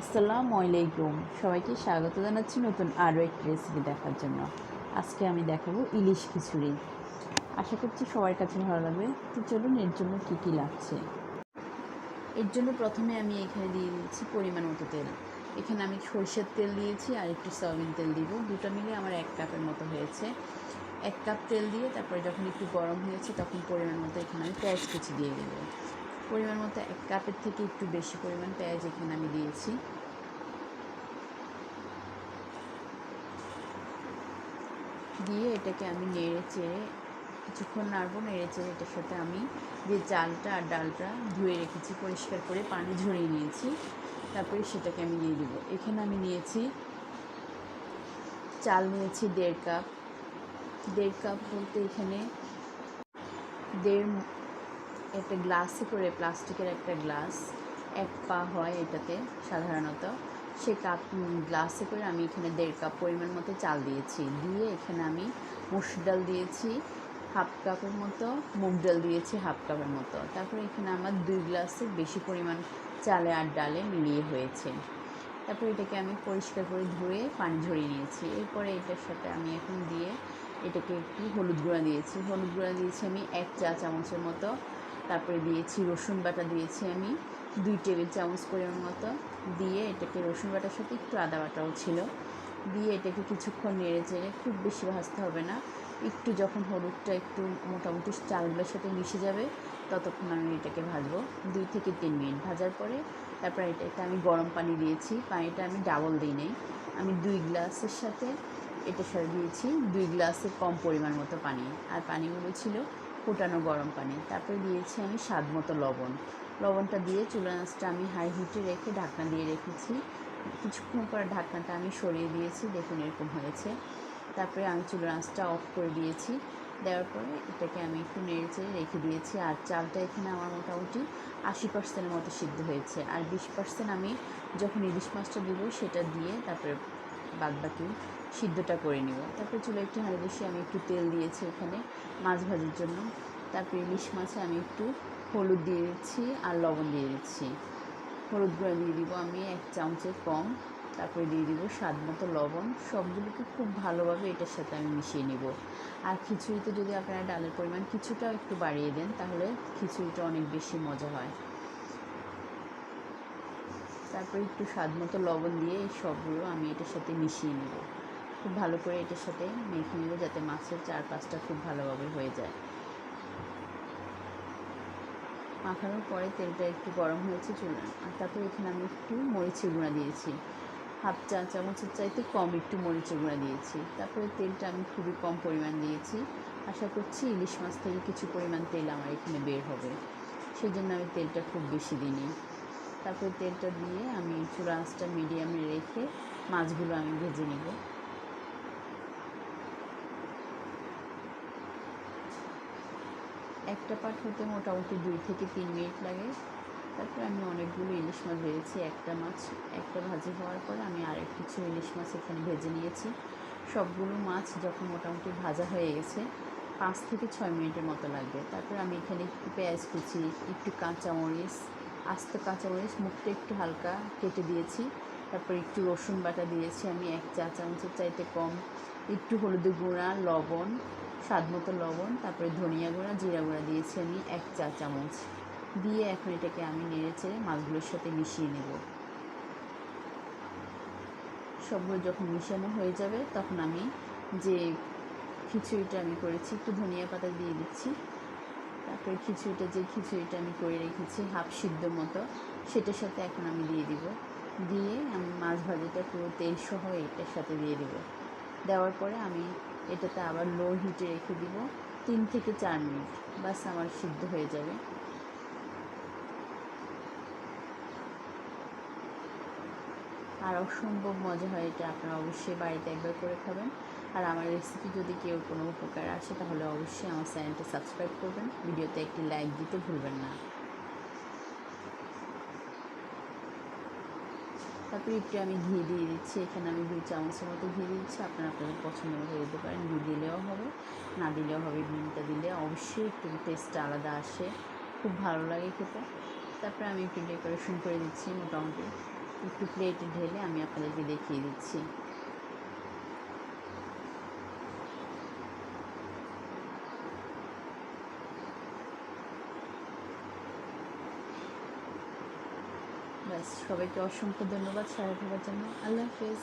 আসসালামু আলাইকুম। সবাইকে স্বাগত জানাচ্ছি নতুন আরও একটি রেসিপি দেখার জন্য। আজকে আমি দেখাবো ইলিশ খিচুড়ি। আশা করছি সবার কাছে ভালো লাগবে। তো চলুন, এর জন্য কী কী লাগছে? এর জন্য প্রথমে আমি এখানে দিয়ে দিয়েছি পরিমাণ মতো তেল। এখানে আমি সরষের তেল দিয়েছি আর একটু সয়াবিন তেল দিব। দুটো মিলে আমার এক কাপের মতো হয়েছে। এক কাপ তেল দিয়ে তারপরে যখন একটু গরম হয়েছে তখন পরিমাণ মতো এখানে আমি পেঁয়াজ কুচি দিয়ে দেবো। পরিমাণ মতো এক কাপের থেকে একটু বেশি পরিমাণ পেঁয়াজ এখানে আমি দিয়েছি। দিয়ে এটাকে আমি নেড়ে চেড়ে কিছুক্ষণ নাড়বো, নেড়ে চেড়ে এটার সাথে আমি যে চালটা আর ডালটা ধুয়ে রেখেছি, পরিষ্কার করে পানি ঝরিয়ে নিয়েছি, তারপরে সেটাকে আমি দিয়ে দেবো। এখানে আমি নিয়েছি, চাল নিয়েছি দেড় কাপ। দেড় কাপ বলতে এখানে দেড় একটা গ্লাসে করে, প্লাস্টিকের একটা গ্লাস এক পা হয় এটাতে সাধারণত। সে কাপ গ্লাসে করে আমি এখানে দেড় কাপ পরিমাণ মতো চাল দিয়েছি। দিয়ে এখানে আমি মসুর ডাল দিয়েছি, হাফ কাপের মতো, মুগ ডাল দিয়েছি, হাফ কাপের মতো। তারপরে এখানে আমার দুই গ্লাসের বেশি পরিমাণ চালে আর ডালে মিলিয়ে হয়েছে। তারপর এটাকে আমি পরিষ্কার করে ধুয়ে পানি ঝরিয়ে নিয়েছি। এরপরে এটার সাথে আমি এখন দিয়ে এটাকে একটু হলুদ গুঁড়া দিয়েছি। হলুদ গুঁড়া দিয়েছি আমি এক চা চামচের মতো। তারপরে দিয়েছি রসুন বাটা দিয়েছি আমি। দুই টেবিল চামচ পরিমাণ মতো। দিয়ে এটাকে রসুন বাটার সাথে একটু আদা বাটাও ছিল। দিয়ে এটাকে কিছুক্ষণ নেড়ে চেড়ে খুব বেশি ভাজতে হবে না। একটু যখন হলুদটা একটু মোটামুটি চালগুলোর সাথে মিশে যাবে, ততক্ষণ আমি এটাকে ভাজবো। দুই থেকে তিন মিনিট ভাজার পরে তারপর এটাকে আমি গরম পানি দিয়েছি। পানিটা আমি ডাবল দিই নেই। আমি দুই গ্লাসের সাথে এটা সাথে দিয়েছি। দুই গ্লাসের কম পরিমাণ মতো পানি। আর পানিগুলো ছিল ফুটানো গরম পানি। তারপরে দিয়েছি আমি স্বাদ মতো লবণ। লবণটা দিয়ে চুলা আঁচটা আমি হাই হিটে রেখে ঢাকনা দিয়ে রেখেছি। কিছুক্ষণ পরে ঢাকনাটা আমি সরিয়ে দিয়েছি, দেখুন এরকম হয়েছে। তারপরে আমি চুলার আঁচটা অফ করে দিয়েছি। দেওয়ার পরে এটাকে আমি একটু নেড়েচে রেখে দিয়েছি। আর চালটা এখানে আমার মোটামুটি আশি পার্সেন্টের মতো সিদ্ধ হয়েছে। আর বিশ পার্সেন্ট আমি যখন ইলিশ মাছটা দিব সেটা দিয়ে তারপরে বাদ বাকি সিদ্ধটা করে নিব। তারপরে চুলো একটু হাঁড়ি বসিয়ে আমি একটু তেল দিয়েছি ওখানে মাছ ভাজির জন্য। তারপরে ইলিশ মাছে আমি একটু হলুদ দিয়ে দিচ্ছি আর লবণ দিয়ে দিচ্ছি। হলুদ গুঁড়া দিয়ে দিব আমি এক চামচের কম। তারপরে দিয়ে দিব স্বাদ মতো লবণ। সবগুলোকে খুব ভালোভাবে এটার সাথে আমি মিশিয়ে নিব। আর খিচুড়িতে যদি আপনারা ডালের পরিমাণ কিছুটা একটু বাড়িয়ে দেন, তাহলে খিচুড়িটা অনেক বেশি মজা হয়। তারপরে একটু স্বাদ মতো লবণ দিয়ে এই সবগুলো আমি এটার সাথে মিশিয়ে নেব। খুব ভালো করে এটার সাথে মেখে নেব যাতে মাছের চার পাঁচটা খুব ভালোভাবে হয়ে যায়। মাখানোর পরে তেলটা একটু গরম হয়েছে চুলা আর তারপরে এখানে আমি একটু মরিচের গুঁড়া দিয়েছি। হাফ চা চামচের চাইতে কম একটু মরিচের গুঁড়া দিয়েছি। তারপরে তেলটা আমি খুবই কম পরিমাণ দিয়েছি। আশা করছি ইলিশ মাছ থেকে কিছু পরিমাণ তেল আমার এখানে বের হবে। সেই জন্য আমি তেলটা খুব বেশি দিইনি। তারপরে তেলটা দিয়ে আমি চূড়া আঁচটা মিডিয়ামে রেখে মাছগুলো আমি ভেজে নিব। একটা পাট হতে মোটামুটি দুই থেকে তিন মিনিট লাগে। তারপর আমি অনেকগুলো ইলিশ মাছ ভেজেছি, একটা মাছ, একটা ভাজি হওয়ার পরে আমি আরেক কিছু ইলিশ মাছ এখানে ভেজে নিয়েছি। সবগুলো মাছ যখন মোটামুটি ভাজা হয়ে গেছে, পাঁচ থেকে ছয় মিনিটের মতো লাগবে। তারপর আমি এখানে একটু পেঁয়াজ কুচি, একটু কাঁচামরিচ আস্ত কাঁচামরিচ মুখটা একটু হালকা কেটে দিয়েছি। তারপর একটু রসুন বাটা দিয়েছি আমি এক চা চামচের চাইতে কম। একটু হলুদ গুঁড়া, লবণ, স্বাদ মতো লবণ, তারপরে ধনিয়া গুঁড়া, জিরা গুঁড়া দিয়েছি আমি এক চা চামচ। দিয়ে এখন এটাকে আমি নেড়ে চেড়ে মাছগুলোর সাথে মিশিয়ে নেব। সবগুলো যখন মিশানো হয়ে যাবে, তখন আমি যে খিচুড়িটা আমি করেছি, একটু ধনিয়া পাতা দিয়ে দিচ্ছি। তারপরে খিচুড়িটা, যে খিচুড়িটা আমি করে রেখেছি, হাফ সিদ্ধ মতো, সেটার সাথে এখন আমি দিয়ে দিব। দিয়ে আমি মাছ ভাজিটা পুরো তেল সহ এটার সাথে দিয়ে দিব। দেওয়ার পরে আমি এটাতে আবার লো হিটে রেখে দিব তিন থেকে চার মিনিট। বাস আমার সিদ্ধ হয়ে যাবে। আর অসম্ভব মজা হয় এটা, আপনারা অবশ্যই বাড়িতে একবার করে খাবেন। আর আমার রেসিপি যদি কেউ কোনো উপকার আসে, তাহলে অবশ্যই আমার চ্যানেলটা সাবস্ক্রাইব করবেন। ভিডিওতে একটি লাইক দিতে ভুলবেন না। তারপরে একটু আমি ঘি দিয়ে দিচ্ছি। এখানে আমি দুই চামচের মতো ঘি দিচ্ছি। আপনারা আপনাদের পছন্দ মতো দিতে পারেন। ঘি দিলেও হবে, না দিলেও হবে ঘিটা দিলে অবশ্যই একটু টেস্টটা আলাদা আসে। খুব ভালো লাগে খেতে। তারপরে আমি একটু ডেকোরেশন করে দিচ্ছি মোটামুটি। একটু প্লেটে ঢেলে আমি আপনাদেরকে দেখিয়ে দিচ্ছি। ব্যাস সবাইকে অসংখ্য ধন্যবাদ সারা থাকার জন্য। আল্লাহ হাফেজ।